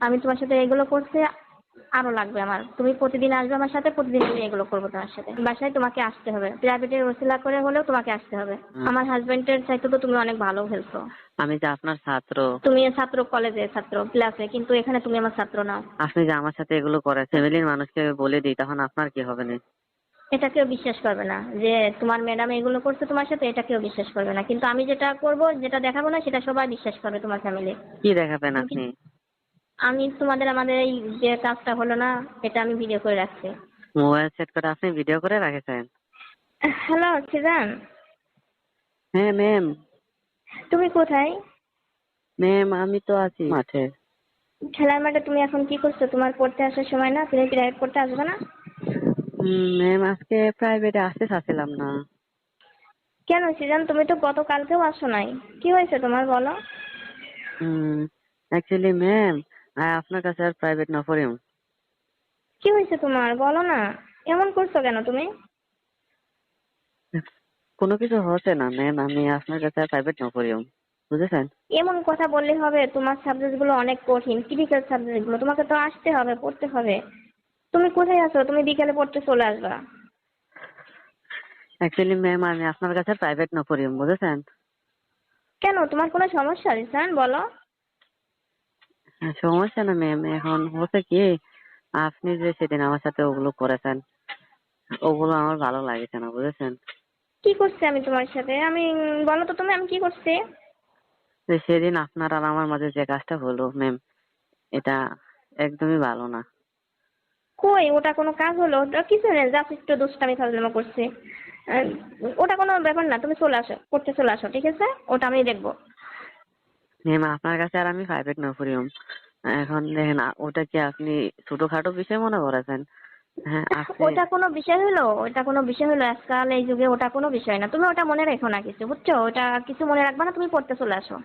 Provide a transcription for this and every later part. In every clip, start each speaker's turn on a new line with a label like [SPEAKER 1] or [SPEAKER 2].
[SPEAKER 1] আমি তোমার সাথে এগুলো করছি আরও লাগবে আমার। তুমি প্রতিদিন আসবে আমার সাথে প্রতিদিন আমি এগুলো করব তোমার সাথে। বাসায় তোমাকে আসতে হবে। প্রাইভেটের ওসিলা করে হলেও তোমাকে আসতে হবে। আমার হাজবেন্ডের চাইতে তো তুমি অনেক ভালো খেলছো
[SPEAKER 2] আমি যে আপনার ছাত্র।
[SPEAKER 1] তুমি ছাত্র কলেজে ছাত্র ক্লাসে কিন্তু এখানে তুমি আমার ছাত্র নাও
[SPEAKER 2] আপনি যে আমার সাথে এগুলো করে ফ্যামিলির মানুষকে বলে দিই তখন আপনার কি হবে না?
[SPEAKER 1] এটা কেউ বিশ্বাস করবে না যে তোমার ম্যাডাম এগুলো করছে তোমার সাথে এটা কেউ বিশ্বাস করবে না। কিন্তু আমি যেটা করব যেটা দেখাবো না সেটা সবাই বিশ্বাস করবে তোমার ফ্যামিলি
[SPEAKER 2] কি দেখাবেন আপনি?
[SPEAKER 1] আমি তোমাদের আমাদের এই যে কাজটা হলো না এটা আমি ভিডিও করে রাখছি।
[SPEAKER 2] মোবাইল সেট করে আপনি ভিডিও করে রাখেছেন
[SPEAKER 1] হ্যালো সিজান
[SPEAKER 2] হ্যাঁ ম্যাম
[SPEAKER 1] তুমি কোথায়?
[SPEAKER 2] ম্যাম আমি তো আছি মাঠে।
[SPEAKER 1] খেলার মাঠে তুমি এখন কি করছ? তোমার পড়তে আসার সময় না? তুমি প্রাইভেট পড়তে আসবে না?
[SPEAKER 2] ম্যাম আজকে প্রাইভেটে আসতে চাচ্ছিলাম না।
[SPEAKER 1] কেন সিজান তুমি তো গতকালকেও আসো নাই। কি হয়েছে তোমার বলো?
[SPEAKER 2] অ্যাকচুয়ালি ম্যাম আপনার কাছে আর প্রাইভেট না পড়িম
[SPEAKER 1] কি হয়েছে তোমার? বলো না। এমন করছ কেন তুমি?
[SPEAKER 2] কোনো কিছু হচ্ছে না ম্যাম আমি আপনার কাছে আর প্রাইভেট না পড়িম বুঝেছেন?
[SPEAKER 1] এমন কথা বললে হবে তোমার সাবজেক্টগুলো অনেক কঠিন ক্রিটিক্যাল সাবজেক্টগুলো। তোমাকে তো আসতে হবে পড়তে হবে। তুমি কোথায় আছো? তুমি বিকেলে পড়তে চলে আসবা।
[SPEAKER 2] অ্যাকচুয়ালি ম্যাম আমি আপনার কাছে প্রাইভেট না পড়িম বুঝেছেন?
[SPEAKER 1] কেন? তোমার কোনো সমস্যা রিসান? বলো।
[SPEAKER 2] হ্যাঁ, সমস্যা না ম্যাম এখন হচ্ছে কি আপনি যে সেদিন আমার সাথে ওগুলো করেছেন ওগুলো আমার ভালো লাগছে না বুঝেছেন?
[SPEAKER 1] কি করছি আমি তোমার সাথে? আমি বলো তো তুমি আমি কি করছি?
[SPEAKER 2] যে সেদিন আপনার আর আমার মাঝে যে কাজটা হলো ম্যাম এটা একদমই ভালো না।
[SPEAKER 1] কই ওটা কোনো কাজ হলো? ওটা কিছু নেই জাস্ট একটু দুষ্টামি ফাজলামো করছি। ওটা কোনো ব্যাপার না তুমি চলে আসো করতে চলে আসো ঠিক আছে? ওটা আমি দেখব।
[SPEAKER 2] ম্যাম আপনার কাছে আর আমি প্রাইভেট না পড়িম এখন দেখেন ওটা কি আপনি ছোটখাটো বিষয় মনে করেছেন? হ্যাঁ
[SPEAKER 1] ওটা কোনো বিষয় হলো? ওটা কোনো বিষয় হলো? আজকাল এই যুগে ওটা কোনো বিষয় না। তুমি ওটা মনে রেখো না কিছু বুঝছ? ওটা কিছু মনে রাখবা না তুমি পড়তে চলে আসো।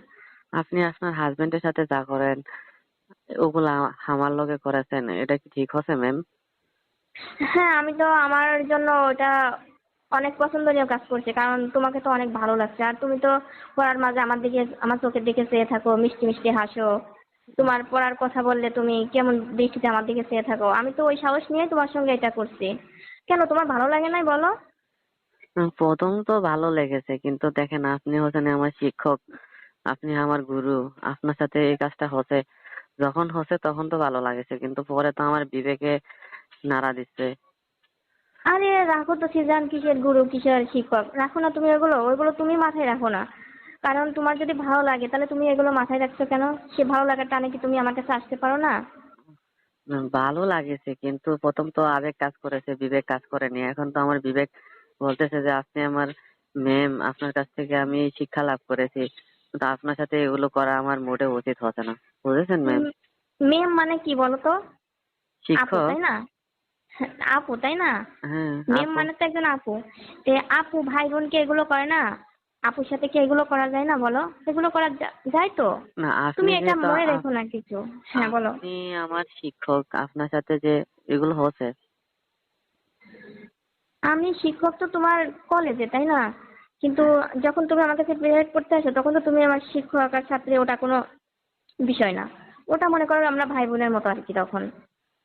[SPEAKER 2] আপনি আপনার হাজবেন্ডের সাথে যা করেন ওগুলা আমার লগে করেছেন এটা কি ঠিক হচ্ছে ম্যাম
[SPEAKER 1] হ্যাঁ আমি তো আমার জন্য ওটা অনেক পছন্দনীয় কাজ করছে, কারণ তোমাকে তো অনেক ভালো লাগছে। আর তুমি তো পড়ার মাঝে আমার দিকে, আমার চোখের দিকে চেয়ে থাকো, মিষ্টি মিষ্টি হাসো। তোমার পড়ার কথা বললে তুমি কেমন দৃষ্টিতে আমার দিকে চেয়ে থাকো। আমি তো ওই সাহস নিয়ে তোমার সঙ্গে এটা করছি। কেন, তোমার ভালো লাগে নাই বলো?
[SPEAKER 2] প্রথম তো ভালো লেগেছে, কিন্তু দেখেন আপনি হচ্ছেন আমার শিক্ষক, আপনি আমার গুরু, আপনার সাথে এই কাজটা হচ্ছে। যখন হচ্ছে তখন তো ভালো লাগেছে, কিন্তু পরে তো আমার বিবেকে নাড়া দিচ্ছে।
[SPEAKER 1] আরে রাখো তো সিজান কিসের গুরু কিসের শিক্ষক? রাখো না তুমি ওগুলো ওইগুলো তুমি মাথায় রাখো না। কারণ তোমার যদি ভালো লাগে তাহলে তুমি এগুলো মাথায় রাখছো কেন? সে ভালো লাগার টানে কি তুমি আমার কাছে আসতে পারো না?
[SPEAKER 2] ভালো লাগেছে কিন্তু প্রথম তো আবেগ কাজ করেছে বিবেক কাজ করেনি। এখন তো আমার বিবেক বলতেছে যে আপনি আমার ম্যাম আপনার কাছ থেকে আমি শিক্ষা লাভ করেছি। কিন্তু আপনার সাথে এগুলো করা আমার মোটে উচিত হচ্ছে না। বুঝেছেন ম্যাম
[SPEAKER 1] মেম মানে কি বলো তো আপু
[SPEAKER 2] শিক্ষক
[SPEAKER 1] তাই না? আপু তাই না?
[SPEAKER 2] হ্যাঁ
[SPEAKER 1] মেম মানে তো একজন আপু। তে আপু ভাই বোনকে এগুলো করে না? আপুর সাথে কি এগুলো করা যায় না বলো? এগুলো করা যায় তো। তুমি এটা মনে রেখো না কিছু। হ্যাঁ বলো।
[SPEAKER 2] আপনি আমার শিক্ষক আপনার সাথে যে এগুলো হচ্ছে।
[SPEAKER 1] আমি শিক্ষক তো তোমার কলেজে তাই না? কিন্তু যখন তুমি আমার কাছে প্রেয়ার করতে আসো তখন তো তুমি আমার শিক্ষক আর ছাত্রী ওটা কোনো বিষয় না। ওটা মনে করো আমরা ভাই বোনের মতো আর কি তখন।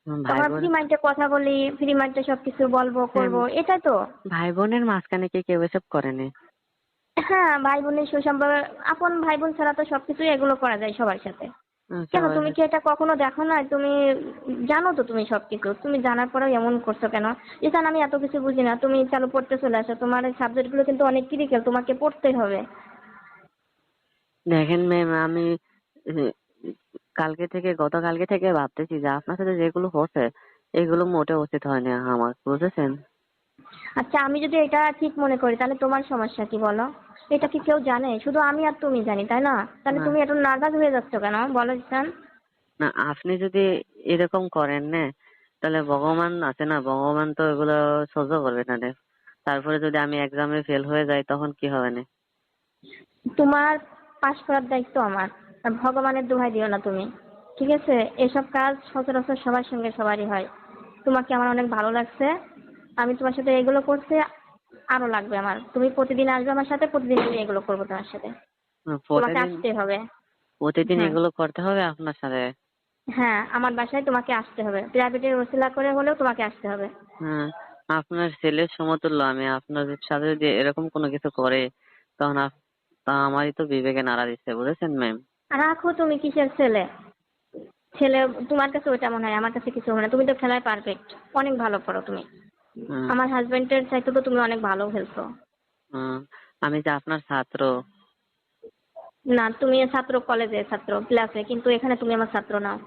[SPEAKER 2] বোন
[SPEAKER 1] ফ্রি মাইন্ডে কথা বলি ফ্রি মাইন্ডে সবকিছু বলব করব এটাই তো।
[SPEAKER 2] ভাই বোনের মাঝখানে কি কেউ এসব করেনি
[SPEAKER 1] হ্যাঁ ভাই বোনের সুসম্পর্ক আপন ভাই বোন ছাড়া তো সবকিছুই এগুলো করা যায় সবার সাথে। কেন তুমি কি এটা কখনো দেখো না? তুমি জানো তো তুমি সবকিছু। তুমি জানার পরেও এমন করছ কেন? ইসান আমি এত কিছু বুঝি না। তুমি চালু পড়তে চলে আসো। তোমার সাবজেক্টগুলো কিন্তু অনেক ক্রিটিক্যাল তোমাকে পড়তে হবে।
[SPEAKER 2] দেখেন ম্যাম আমি কালকে থেকে গতকালকে থেকে ভাবতেছি যে আপনার সাথে যেগুলো হচ্ছে এগুলো মোটে উচিত হয়নি আমার বুঝেছেন?
[SPEAKER 1] আচ্ছা আমি যদি এটা ঠিক মনে করি তাহলে তোমার সমস্যা কি বলো? এটা কি কেউ জানে? শুধু আমি আর তুমি জানি তাই না? তাহলে তুমি এত নার্ভাস হয়ে যাচ্ছ কেন? বলো ইসান।
[SPEAKER 2] না আপনি যদি এরকম করেন না তাহলে ভগবান আছে না? ভগবান তো এগুলো সহ্য করবে না রে। তারপরে যদি আমি এক্সামে ফেল হয়ে যাই তখন কি হবে না?
[SPEAKER 1] তোমার পাশ করার দায়িত্ব আমার। আর ভগবানের দোহাই দিও না তুমি। ঠিক আছে? এসব কাজ সচরাচর সবার সঙ্গে সবারই হয়। তোমাকে আমার অনেক ভালো লাগছে। আমি তোমার সাথে এগুলো করছি আরও লাগবে আমার। তুমি প্রতিদিন আসবে আমার সাথে প্রতিদিন আমি এগুলো করব তোমার সাথে। তোমাকে আসতে হবে।
[SPEAKER 2] প্রতিদিন এগুলো করতে হবে আপনার সাথে?
[SPEAKER 1] হ্যাঁ আমার বাসায় তোমাকে আসতে হবে। প্রাইভেটের ওসিলা করে হলেও তোমাকে আসতে হবে।
[SPEAKER 2] হ্যাঁ আপনার ছেলের সমতুল্য আমি আপনার সাথে যদি এরকম কোনো কিছু করে তখন আমারই তো বিবেকে নাড়া দিচ্ছে বুঝেছেন ম্যাম?
[SPEAKER 1] রাখো তুমি কিসের ছেলে? ছেলে তোমার কাছে ওইটা মনে হয় আমার কাছে কিছু মনে হয় তুমি তো খেলায় পারফেক্ট অনেক ভালো করো তুমি। আমার হাজবেন্ডের চাইতে তো তুমি অনেক ভালো খেলছো।
[SPEAKER 2] আমি যে আপনার ছাত্র।
[SPEAKER 1] না তুমি ছাত্র কলেজে ছাত্র ক্লাসে কিন্তু এখানে তুমি আমার ছাত্র নাও।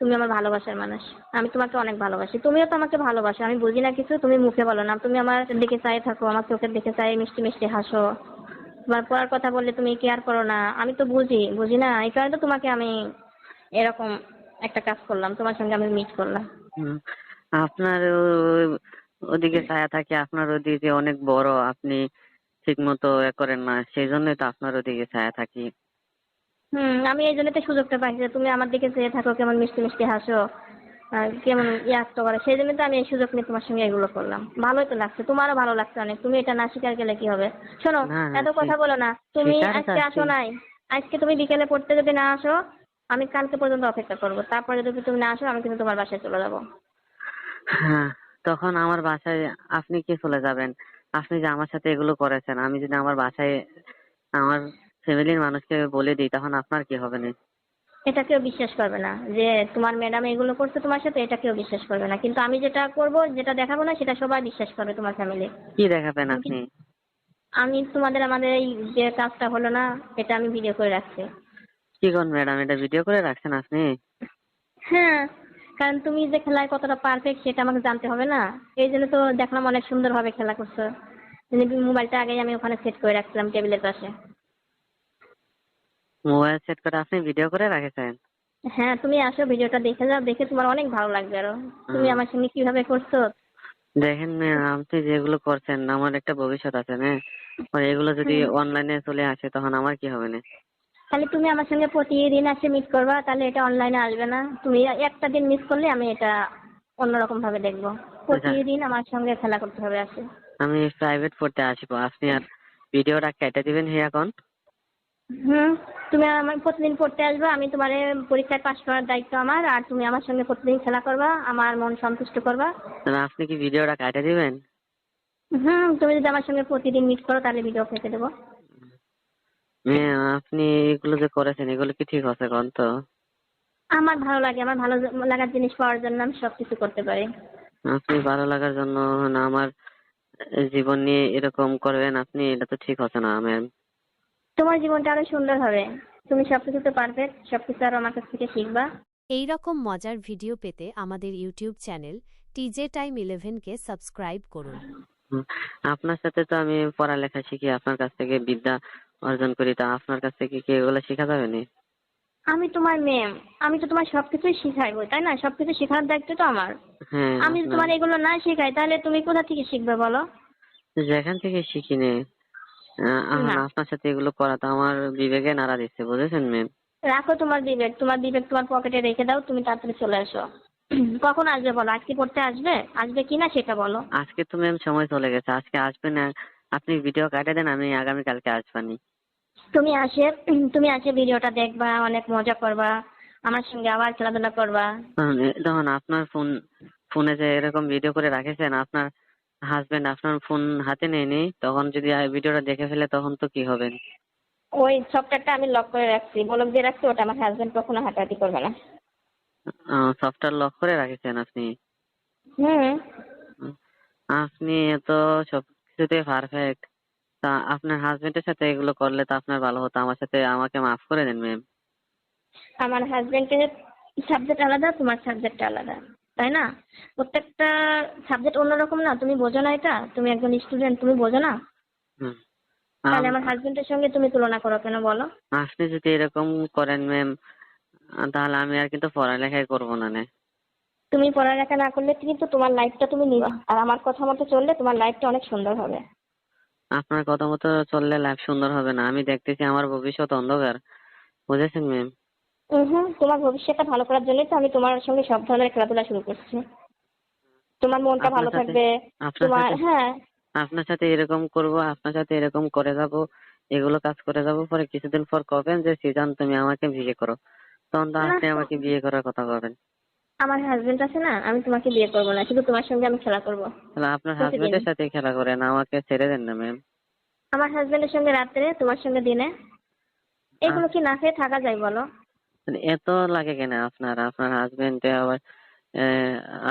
[SPEAKER 1] তুমি আমার ভালোবাসার মানুষ। আমি তোমাকে অনেক ভালোবাসি। তুমিও তো আমাকে ভালোবাসো আমি বুঝি না কিছু তুমি মুখে বলো না। তুমি আমার দিকে চাই থাকো আমার চোখের দিকে চাই মিষ্টি মিষ্টি হাসো। তোমার পড়ার কথা বললে তুমি কেয়ার করো না? আমি তো বুঝি বুঝি না। এই কারণে তো তোমাকে আমি এরকম একটা কাজ করলাম তোমার সঙ্গে আমি মিট করলাম।
[SPEAKER 2] আপনার ওদিকে ছায়া থাকে আপনার ওদিকে অনেক বড় আপনি ঠিক মতো এ করেন না সেই জন্যই তো আপনার ওদিকে ছায়া থাকি।
[SPEAKER 1] হুম আমি এই জন্য তো সুযোগটা পাইছি যে তুমি আমার দিকে চেয়ে থাকো কেমন মিষ্টি মিষ্টি হাসো। কেমন ইয়াক্ত করে সেই জন্য তো আমি এই সুযোগ নিয়ে তোমার সঙ্গে এগুলো করলাম। ভালোই তো লাগছে তোমারও ভালো লাগছে অনেক তুমি এটা না শিকার গেলে কি হবে? শোনো এত কথা বলো না তুমি আজকে আসো নাই। আজকে তুমি বিকেলে পড়তে যদি না আসো আমি কালকে পর্যন্ত অপেক্ষা করব। তারপরে যদি তুমি না আসো আমি কিন্তু তোমার বাসায় চলে যাব।
[SPEAKER 2] হ্যাঁ তখন আমার বাসায় আপনি কি চলে যাবেন? আপনি যে আমার সাথে এগুলো করেছেন আমি যদি আমার বাসায় আমার ফ্যামিলির মানুষকে বলে দিই তখন আপনার কি হবে না
[SPEAKER 1] এটা কেউ বিশ্বাস করবে না যে তোমার ম্যাডাম এগুলো করছে তোমার সাথে এটা কেউ বিশ্বাস করবে না। কিন্তু আমি যেটা করব যেটা দেখাবো না সেটা সবাই বিশ্বাস করবে তোমার ফ্যামিলি
[SPEAKER 2] কি দেখাবেন আপনি?
[SPEAKER 1] আমি তোমাদের আমাদের এই যে কাজটা হলো না এটা আমি ভিডিও করে রাখছি।
[SPEAKER 2] কি করেন ম্যাডাম এটা ভিডিও করে রাখছেন আপনি?
[SPEAKER 1] হ্যাঁ কারণ তুমি যে খেলায় কতটা পারফেক্ট সেটা আমাকে জানতে হবে না। এই জন্য তো দেখলাম অনেক সুন্দরভাবে খেলা করছ। মোবাইলটা আগেই আমি ওখানে সেট করে রাখছিলাম টেবিলের পাশে।
[SPEAKER 2] মোবাইল সেট করে আপনি ভিডিও করে রাখেছেন?
[SPEAKER 1] হ্যাঁ তুমি আসো ভিডিওটা দেখে যাও দেখে তোমার অনেক ভালো লাগবে আরও। তুমি আমার সঙ্গে কীভাবে করছ?
[SPEAKER 2] দেখেন আপনি যেগুলো করছেন আমার একটা ভবিষ্যৎ আছে না এগুলো যদি অনলাইনে চলে আসে তখন আমার কি হবে না
[SPEAKER 1] তাহলে তুমি আমার সঙ্গে প্রতিদিন এসে মিট করবা তাহলে এটা অনলাইনে আসবে না। তুমি একটা দিন মিস করলে আমি এটা অন্যরকম ভাবে দেখব প্রতিদিন আমার সঙ্গে খেলা করতে হবে আসে।
[SPEAKER 2] আমি প্রাইভেট পড়তে আসব। আপনি আর ভিডিওটা কেটে দিবেন হে এখন।
[SPEAKER 1] হুম তুমি আমার প্রতিদিন পড়তে আসবে আমি তোমার পরীক্ষায় পাশ করার দায়িত্ব আমার আর তুমি আমার সঙ্গে প্রতিদিন খেলা করবা আমার মন সন্তুষ্ট করবা।
[SPEAKER 2] তাহলে আপনি কি ভিডিওটা কেটে দিবেন?
[SPEAKER 1] হুম তুমি যদি আমার সঙ্গে প্রতিদিন মিট করো তাহলে ভিডিও ফেঁকে দেবো।
[SPEAKER 2] ম্যাম আপনি এগুলো যে করেছেন এগুলো কি ঠিক আছে কোন তো?
[SPEAKER 1] আমার ভালো লাগে আমার ভালো লাগার জিনিস পাওয়ার জন্য আমি সব কিছু করতে পারি।
[SPEAKER 2] আপনি ভালো লাগার জন্য না আমার জীবন নিয়ে এরকম করবেন আপনি এটা তো ঠিক হচ্ছে না ম্যাম।
[SPEAKER 1] তোমার জীবনটা আরও সুন্দর হবে। তুমি সব কিছুতে পারফেক্ট সব কিছু আরও আমার কাছ থেকে শিখবা।
[SPEAKER 3] এই রকম মজার ভিডিও পেতে আমাদের ইউটিউব চ্যানেল টিজে টাইম ইলেভেনকে সাবস্ক্রাইব করুন।
[SPEAKER 2] আপনার সাথে তো আমি পড়ালেখা শিখি আপনার কাছ থেকে বিদ্যা অর্জন করি তা আপনার কাছ থেকে কি এগুলো শেখা যাবে না?
[SPEAKER 1] আমি তোমার মেয়ে আমি তো তোমার সবকিছুই শিখাইবো তাই না? সবকিছু শেখানোর দায়িত্ব তো আমার।
[SPEAKER 2] হ্যাঁ
[SPEAKER 1] আমি যদি তোমার এগুলো না শেখাই তাহলে তুমি কোথা থেকে শিখবে বলো?
[SPEAKER 2] যেখান থেকে শিখি নে আহ, আপনার সাথে এগুলো করা তো আমার বিবেকে নাড়া দিচ্ছে বুঝেছেন ম্যাম?
[SPEAKER 1] রাখো তোমার বিবেক তোমার বিবেক তোমার পকেটে রেখে দাও তুমি তাড়াতাড়ি চলে এসো। কখন আসবে বলো? আজকে পড়তে আসবে? আসবে কি না সেটা বলো।
[SPEAKER 2] আজকে তো ম্যাম সময় চলে গেছে আজকে আসবেন না। আপনি ভিডিও কাটে দেন আমি আগামী কালকে আসবানি
[SPEAKER 1] তুমি আসে তুমি আসে ভিডিওটা দেখবা অনেক মজা করবা আমার সঙ্গে আবার খেলাধুলা করবা।
[SPEAKER 2] তখন আপনার ফোন ফোনে যে এরকম ভিডিও করে রাখেছেন আপনার হাজবেন্ড আপনার ফোন হাতে নেয়নি তখন যদি ভিডিওটা দেখে ফেলে তখন তো কি হবে?
[SPEAKER 1] ওই সফটওয়্যারটা আমি লক করে রাখছি। বলক দিয়ে রাখছি ওটা আমার হাজবেন্ড কখনো হাঁটাহাঁটি করবে না।
[SPEAKER 2] সফটওয়্যার লক করে রাখেছেন আপনি?
[SPEAKER 1] হুম।
[SPEAKER 2] হুম। আপনি তো সব কিছুতে পারফেক্ট তা আপনার হাজবেন্ডের সাথে এগুলো করলে তো আপনার ভালো হতো। আমার সাথে আমাকে মাফ করে দেন ম্যাম
[SPEAKER 1] আমার হাজবেন্ডের সাবজেক্ট আলাদা তোমার সাবজেক্ট আলাদা। তাই না? প্রত্যেকটা সাবজেক্ট অন্যরকম না? তুমি বোঝো না এটা? তুমি একজন স্টুডেন্ট তুমি বোঝো না? তাহলে
[SPEAKER 2] আম-
[SPEAKER 1] আমার হাজবেন্ডের সঙ্গে তুমি তুলনা করো কেন বলো?
[SPEAKER 2] আপনি যদি এরকম করেন ম্যাম তাহলে আমি আর কিন্তু পড়ালেখাই করব না নে।
[SPEAKER 1] তুমি পড়ালেখা না করলে কিন্তু তোমার লাইফটা তুমি নিবা। আর আমার কথা মতো চললে তোমার লাইফটা অনেক সুন্দর হবে।
[SPEAKER 2] আপনার কথা মতো চললে লাইফ সুন্দর হবে না। আমি দেখতেছি আমার ভবিষ্যৎ অন্ধকার। বুঝেছেন ম্যাম
[SPEAKER 1] হুম তোমার ভবিষ্যৎটা ভালো করার জন্যই তো আমি তোমার সঙ্গে সব ধরনের খেলাধুলা শুরু করছি। তোমার মনটা ভালো থাকবে তোমার হ্যাঁ।
[SPEAKER 2] আপনার সাথে এরকম করব আপনার সাথে এরকম করে যাব এগুলো কাজ করে যাব পরে কিছুদিন পর কবেন যে সিজন তুমি আমাকে বিয়ে করো। তখন তো আপনি আমাকে বিয়ে করার কথা বলবেন
[SPEAKER 1] আমার হাজবেন্ড আছে না আমি তোমাকে বিয়ে করব না শুধু তোমার সঙ্গে আমি খেলা করব।
[SPEAKER 2] তাহলে আপনার হাজবেন্ডের সাথে খেলা করেন আমাকে ছেড়ে দেন না ম্যাম
[SPEAKER 1] আমার হাজবেন্ডের সঙ্গে রাত্রে তোমার সঙ্গে দিনে। এগুলো কি না খেয়ে থাকা যায় বলো?
[SPEAKER 2] মানে এত লাগে কেন? আপনার আপনার হাজবেন্ডে আবার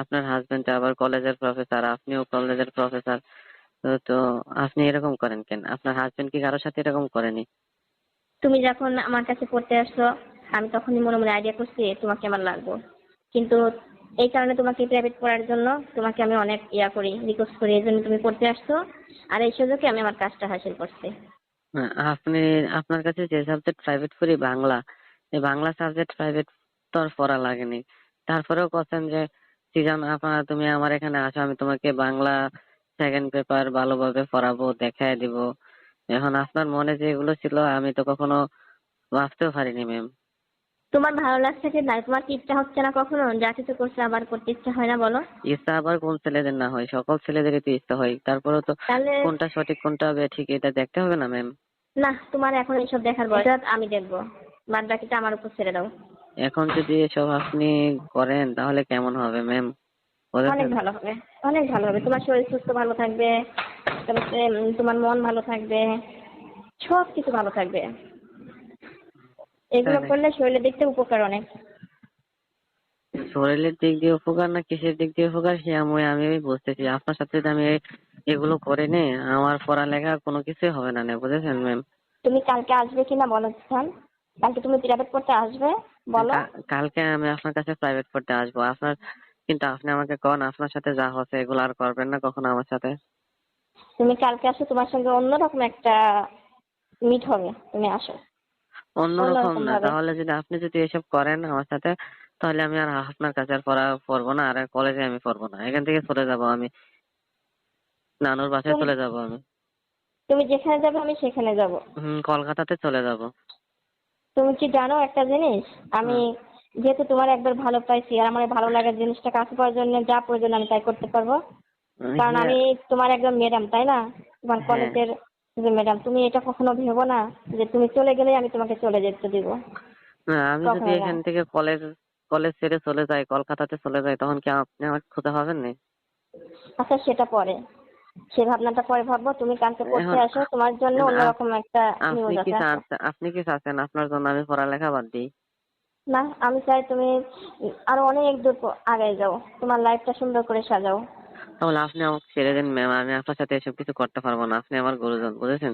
[SPEAKER 2] আপনার হাজবেন্ড আবার কলেজের প্রফেসর আপনিও কলেজের প্রফেসর তো তো আপনি এরকম করেন কেন? আপনার হাজবেন্ড কি কারোর সাথে এরকম করেনি?
[SPEAKER 1] তুমি যখন আমার কাছে পড়তে আসছো আমি তখনই মনে মনে আইডিয়া করছি তোমাকে আমার লাগবো। কিন্তু এই কারণে তোমাকে প্রাইভেট পড়ার জন্য তোমাকে আমি অনেক ইয়া করি রিকোয়েস্ট করি এই জন্য তুমি পড়তে আসছো। আর এই সুযোগে আমি আমার কাজটা হাসিল করছি।
[SPEAKER 2] হ্যাঁ, আপনি আপনার কাছে যে সাবজেক্ট প্রাইভেট পড়ি বাংলা বাংলা সাবজেক্ট প্রাইভেট তো আর পড়া লাগেনি। তারপরেও বলছেন যে সিজন আপনার তুমি আমার এখানে আসো আমি তোমাকে বাংলা সেকেন্ড পেপার ভালোভাবে পড়াবো দেখায় দিব। এখন আপনার মনে যে এগুলো ছিল আমি তো কখনো ভাবতেও পারিনি ম্যাম
[SPEAKER 1] তোমার ভালো লাগছে কি? না তোমার কি ইচ্ছা হচ্ছে না কখনো? যা কিছু করছে আবার করতে ইচ্ছা হয় না বলো।
[SPEAKER 2] ইচ্ছা আবার কোন ছেলেদের না হয়? সকল ছেলেদেরই তো ইচ্ছা হয়। তারপরেও তো
[SPEAKER 1] তাহলে
[SPEAKER 2] কোনটা সঠিক কোনটা ঠিক এটা দেখতে হবে না ম্যাম
[SPEAKER 1] না তোমার এখন এইসব দেখার বয়স। এটা আমি দেখব। বাদ বাকিটা আমার উপর ছেড়ে দাও।
[SPEAKER 2] এখন যদি এসব আপনি করেন তাহলে কেমন হবে ম্যাম
[SPEAKER 1] অনেক ভালো হবে অনেক ভালো হবে। তোমার শরীর সুস্থ ভালো থাকবে তারপরে তোমার মন ভালো থাকবে সব কিছু ভালো থাকবে। এগুলো করলে শরীরের দিক থেকে উপকার অনেক।
[SPEAKER 2] শরীরের দিক দিয়ে উপকার না কিসের দিক দিয়ে উপকার সে আমি আমি বুঝতেছি। আপনার সাথে যদি আমি এগুলো করে নি আমার পড়ালেখা কোনো কিছুই হবে না বুঝেছেন ম্যাম
[SPEAKER 1] তুমি কালকে আসবে কিনা বলো স্যার। কালকে তুমি প্রাইভেট পড়তে আসবে বলো।
[SPEAKER 2] কালকে আমি আপনার কাছে প্রাইভেট পড়তে আসব। আপনার কিন্তু আপনি আমাকে কোন আপনার সাথে যা হচ্ছে এগুলো আর করবেন না কখনো আমার সাথে।
[SPEAKER 1] তুমি কালকে আসো তোমার সঙ্গে অন্যরকম একটা মিট হবে তুমি আসো।
[SPEAKER 2] অন্যরকম না তাহলে যদি আপনি যদি এসব করেন আমার সাথে তাহলে আমি আর আপনার কাছে আর পড়া পড়ব না আর কলেজে আমি পড়ব না। এখান থেকে চলে যাব আমি। নানুর বাসায় চলে যাব আমি।
[SPEAKER 1] তুমি যেখানে যাবে আমি সেখানে যাব।
[SPEAKER 2] হুম কলকাতাতে চলে যাব।
[SPEAKER 1] তুমি কি জানো একটা জিনিস? আমি যেহেতু তোমার একবার ভালো পাইছি আর আমার ভালো লাগার জিনিসটা কাছে পাওয়ার জন্য যা প্রয়োজন আমি তাই করতে পারব। কারণ আমি তোমার একদম ম্যাডাম তাই না? তোমার
[SPEAKER 2] হ্যাঁ।
[SPEAKER 1] কলেজের যে ম্যাডাম তুমি এটা কখনো ভেবো না যে তুমি চলে গেলে আমি তোমাকে চলে যেতে দিব।
[SPEAKER 2] আমি যদি এখান থেকে কলেজ কলেজ ছেড়ে চলে যাই কলকাতাতে চলে যাই তখন কি আপনি আমাকে খুঁজে পাবেন না
[SPEAKER 1] আচ্ছা সেটা পরে। সে ভাবনাটা পরে ভাববো। তুমি কালকে
[SPEAKER 2] করতে
[SPEAKER 1] আসো তোমার জন্য অন্যরকম একটা
[SPEAKER 2] আপনি
[SPEAKER 1] নিউজ
[SPEAKER 2] কি
[SPEAKER 1] আছে।
[SPEAKER 2] আপনি কি চাচ্ছেন? আপনার জন্য আমি পড়ালেখা বাদ দিই।
[SPEAKER 1] না আমি চাই তুমি আরও অনেক দূর আগায় যাও। তোমার লাইফটা সুন্দর করে সাজাও।
[SPEAKER 2] তাহলে আপনি আমাকে ছেড়ে দেন ম্যাম আমি আপনার সাথে এসব কিছু করতে পারব না। আপনি আমার গুরুজন বুঝেছেন?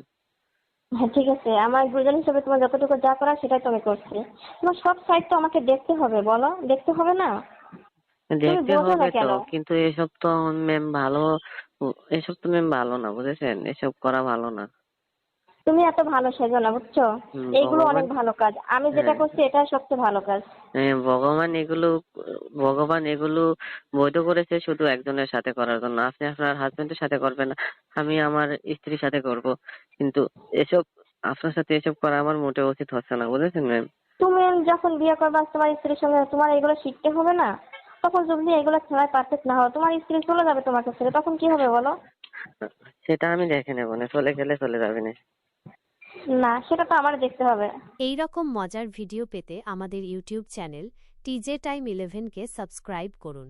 [SPEAKER 1] হ্যাঁ ঠিক আছে। আমার গুরুজন হিসেবে তোমার যতটুকু যা করার সেটাই তুমি করছি। তোমার সব সাইড তো আমাকে দেখতে হবে বলো? দেখতে হবে না?
[SPEAKER 2] দেখতে হবে তো
[SPEAKER 1] কেন?
[SPEAKER 2] কিন্তু এসব তো ম্যাম ভালো এসব তো ম্যাম ভালো না বুঝেছেন? এসব করা ভালো না।
[SPEAKER 1] তুমি এত ভালো সেজো না বুঝছ? এইগুলো অনেক ভালো কাজ। আমি যেটা
[SPEAKER 2] হ্যাঁ।
[SPEAKER 1] করছি এটা সবচেয়ে ভালো কাজ।
[SPEAKER 2] হ্যাঁ, ভগবান এগুলো ভগবান এগুলো বৈধ করেছে শুধু একজনের সাথে করার জন্য। আপনি আপনার হাজবেন্ডের সাথে করবেন না আমি আমার স্ত্রীর সাথে করব। কিন্তু এসব আপনার সাথে এসব করা আমার মোটেও উচিত হচ্ছে না বুঝেছেন ম্যাম?
[SPEAKER 1] তুমি যখন বিয়ে করবা তোমার স্ত্রীর সঙ্গে তোমার এগুলো শিখতে হবে না? তখন যদি এগুলো খেলায় পারফেক্ট না হয় তোমার স্ত্রী চলে যাবে তোমাকে ছেড়ে তখন কি হবে বলো?
[SPEAKER 2] সেটা আমি দেখে নেব না চলে গেলে চলে যাবে না।
[SPEAKER 1] না সেটা তো আমার দেখতে হবে।
[SPEAKER 3] এই রকম মজার ভিডিও পেতে আমাদের YouTube channel TJ time eleven কে সাবস্ক্রাইব করুন।